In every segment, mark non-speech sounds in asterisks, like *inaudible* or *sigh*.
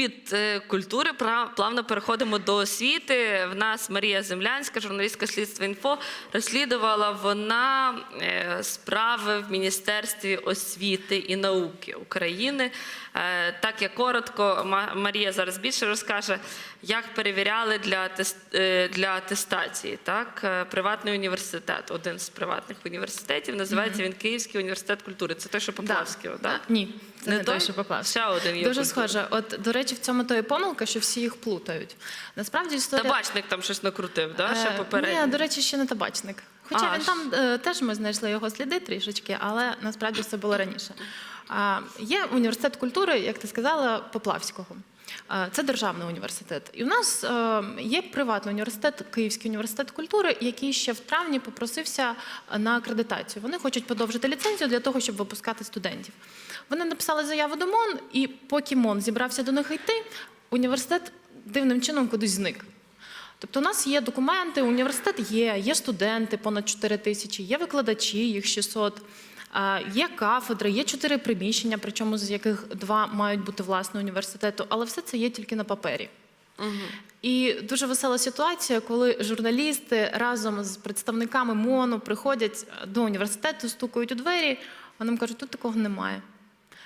від е, культури плавно переходимо до освіти. В нас Марія Землянська, журналістка слідства інфо, розслідувала вона е, справи в Міністерстві освіти і науки України. Е, Так як коротко, Марія зараз більше розкаже, як перевіряли для для атестації. Так, приватний університет, один з приватних університетів, називається він Київський університет культури. Це той, що Поплавський, так? Ні, це не, Не той, той? що Поплавський. Ще один є Дуже культура. схоже. От, до речі, в цьому то і помилка, що всі їх плутають. Насправді історія... Табачник там щось накрутив, да? ще Е, попередньо. Ні, до речі, ще не табачник. Хоча А, він там е, теж ми знайшли його сліди трішечки, але насправді це було раніше. Є університет культури, як ти сказала, Поплавського. Це державний університет. І у нас е, є приватний університет, Київський університет культури, який ще в травні попросився на акредитацію. Вони хочуть подовжити ліцензію для того, щоб випускати студентів. Вони написали заяву до МОН, і поки МОН зібрався до них йти, університет дивним чином кудись зник. Тобто у нас є документи, університет є, є студенти понад 4 тисячі, є викладачі, їх 600, а, є кафедри, є чотири приміщення, причому з яких два мають бути власне університету, але все це є тільки на папері. І дуже весела ситуація, коли журналісти разом з представниками МОНу приходять до університету, стукають у двері, вони їм кажуть, тут такого немає.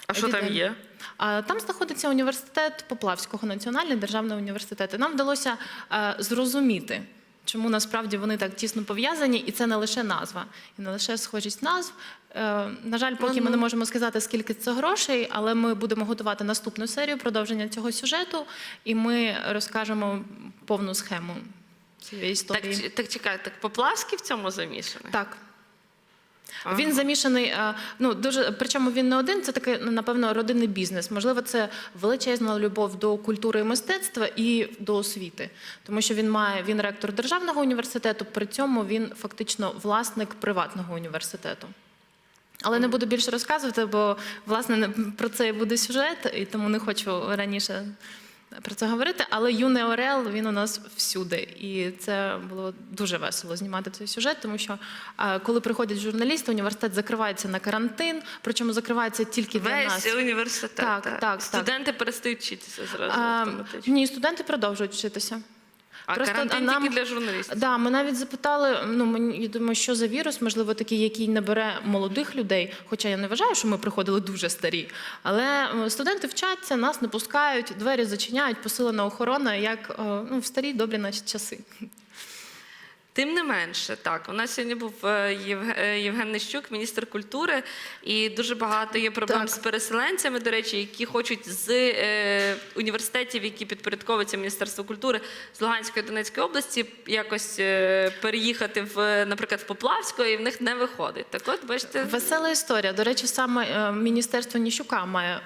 А що там є? Там знаходиться університет Поплавського, Національний державний університет. І нам вдалося е, зрозуміти, чому насправді вони так тісно пов'язані, і це не лише назва, і не лише схожість назв. Е, На жаль, поки ми не можемо сказати, скільки це грошей, але ми будемо готувати наступну серію продовження цього сюжету, і ми розкажемо повну схему цієї історії. Так, так чекай, так Поплавський в цьому замішаний? Так. Ага. Він замішаний, е, ну дуже причому він не один. Це такий, ну, напевно, родинний бізнес. Можливо, це величезна любов до культури і мистецтва і до освіти, тому що він має він ректор державного університету. При цьому він фактично власник приватного університету. Але не буду більше розказувати, бо власне не- про це буде сюжет, і тому не хочу раніше про це говорити. Але юний Орел він у нас всюди, і це було дуже весело знімати цей сюжет, тому що коли приходять журналісти, університет закривається на карантин, причому закривається тільки для Весь нас. університет. Так, так, так. Студенти перестають вчитися зразу А, автоматично. ні, студенти продовжують вчитися. А просто карантин нам- тільки для журналістів. Да, ми навіть запитали. Ну мені я думаю, що за вірус, можливо, такий, який не бере молодих людей. Хоча я не вважаю, що ми приходили дуже старі. Але е, студенти вчаться, нас не пускають, двері зачиняють, посилена охорона, як е, ну, в старі добрі наші часи. Тим не менше, так у нас сьогодні був е, е, Євген Нищук, міністр культури, і дуже багато є проблем Так. з переселенцями, до речі, які хочуть з е, університетів, які підпорядковуються Міністерству культури з Луганської Донецької області, якось е, переїхати в, наприклад, в Поплавську, і в них не виходить. Так, от бачите, Весела історія. До речі, саме е, міністерство Ніщука має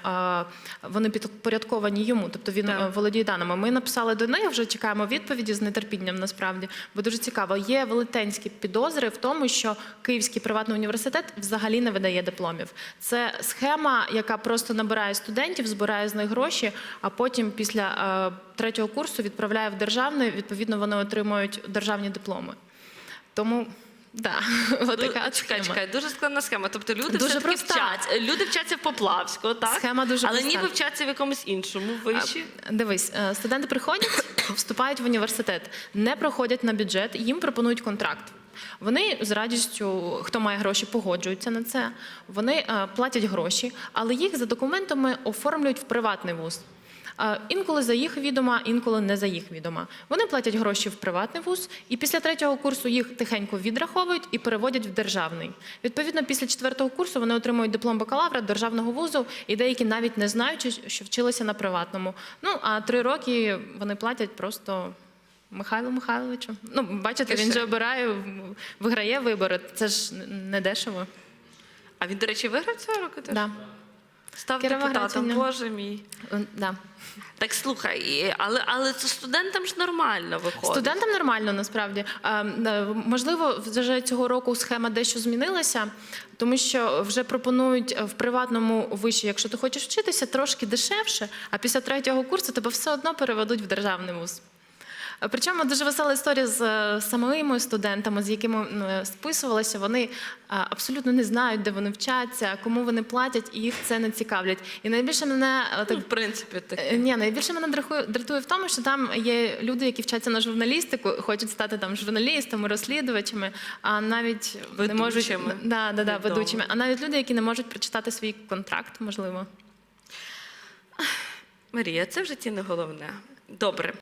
вони підпорядковані йому, тобто він Так. володіє даними. Ми написали до них, вже чекаємо відповіді з нетерпінням. Насправді, бо дуже цікаво. Є велетенські підозри в тому, що Київський приватний університет взагалі не видає дипломів. Це схема, яка просто набирає студентів, збирає з них гроші, а потім після е, третього курсу відправляє в державний. Відповідно, вони отримують державні дипломи. Тому. Да, *laughs* отака чекай, схема. чекай, дуже складна схема. Тобто люди Дуже все таки проста. вчаться. Люди вчаться в Поплавську, так? Схема дуже Але проста. ніби вчаться в якомусь іншому виші. Дивись, е, студенти приходять, *coughs* вступають в університет, не проходять на бюджет, їм пропонують контракт. Вони з радістю, хто має гроші, погоджуються на це. Вони е, платять гроші, але їх за документами оформлюють в приватний вуз. Інколи за їх відома, інколи не за їх відома. Вони платять гроші в приватний вуз, і після третього курсу їх тихенько відраховують і переводять в державний. Відповідно, після четвертого курсу вони отримують диплом бакалавра державного вузу, і деякі навіть не знаючи, що вчилися на приватному. Ну а три роки вони платять просто. Михайлу Михайловичу. Ну, бачите, він же обирає, виграє вибори. Це ж не дешево. А він, до речі, виграв цього року теж? Да. Став Кіровоград депутатом, боже мій. Е, Да. Так слухай, і- але, але це студентам ж нормально виходить. Студентам нормально насправді. Е, е, Можливо, вже цього року схема дещо змінилася, тому що вже пропонують в приватному виші, якщо ти хочеш вчитися, трошки дешевше, а після третього курсу тебе все одно переведуть в державний вуз. Е, Причому дуже весела історія з е, самими студентами, з якими ну, списувалася. Вони е, абсолютно не знають, де вони вчаться, кому вони платять, і їх це не цікавлять. І найбільше мене е, Ну, так в принципі, так. Е, Ні, найбільше мене дратує, в тому, що там є люди, які вчаться на журналістику, хочуть стати там журналістами, розслідувачами, а навіть не можуть Ведучими. да, да, да, ведучими, а навіть люди, які не можуть прочитати свій контракт, можливо. Марія, це в житті не головне. Добре.